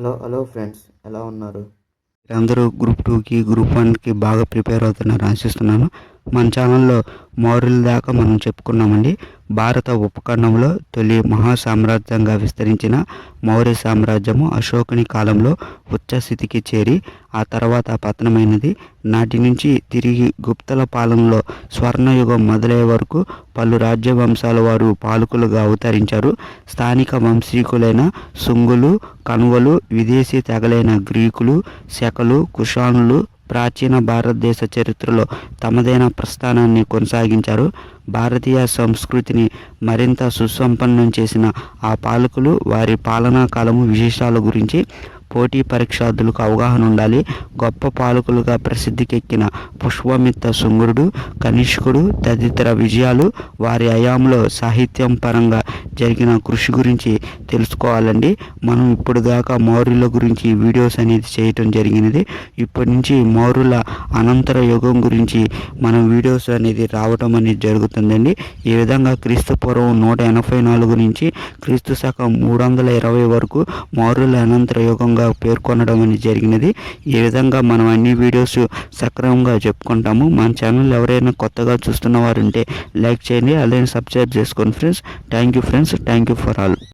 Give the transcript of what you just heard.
Hello hello friends ఎలా ఉన్నారు? అందరూ గ్రూప్ టూకి గ్రూప్ వన్కి బాగా ప్రిపేర్ అవుతున్నారు ఆశిస్తున్నాను. మన ఛానల్లో మౌర్యుల దాకా మనం చెప్పుకున్నామండి. భారత ఉపఖండంలో తొలి మహా సామ్రాజ్యంగా విస్తరించిన మౌర్య సామ్రాజ్యము అశోకుని కాలంలో ఉచ్చస్థితికి చేరి ఆ తర్వాత పతనమైనది. నాటి నుంచి తిరిగి గుప్తల పాలనలో స్వర్ణయుగం మొదలయ్యే వరకు పలు రాజ్యవంశాల వారు పాలకులుగా అవతరించారు. స్థానిక వంశీకులైన శుంగులు కణువలు విదేశీ తెగలైన గ్రీకులు శకలు కుషానులు ప్రాచీన భారతదేశ చరిత్రలో తమదైన ప్రస్థానాన్ని కొనసాగించారు. భారతీయ సంస్కృతిని మరింత సుసంపన్నం చేసిన ఆ పాలకులు వారి పాలనా కాలము విశేషాల గురించి పోటీ పరీక్షార్థులకు అవగాహన ఉండాలి. గొప్ప పాలకులుగా ప్రసిద్ధికెక్కిన పుష్పమిత్ర శుంగుడు కనిష్కుడు తదితర విజయాలు వారి అయాంలో సాహిత్యం పరంగా జరిగిన కృషి గురించి తెలుసుకోవాలండి. మనం ఇప్పుడు దాకా మౌర్యుల గురించి వీడియోస్ అనేది చేయటం జరిగినది. ఇప్పటి నుంచి మౌర్యుల అనంతర యుగం గురించి మనం వీడియోస్ అనేది రావటం అనేది జరుగుతుందండి. ఈ విధంగా క్రీస్తు పూర్వం నూట ఎనభై నాలుగు నుంచి క్రీస్తు శకం మూడు వందల ఇరవై వరకు మౌర్యుల అనంతర యుగంగా పేర్కొనడం అనేది జరిగినది. ఈ విధంగా మనం అన్ని వీడియోస్ సక్రమంగా చెప్పుకుంటాము. మన ఛానల్ ఎవరైనా కొత్తగా చూస్తున్న వారు ఉంటే లైక్ చేయండి. అలాగే సబ్స్క్రైబ్ చేసుకోండి friends. Thank you friends. Thank you for all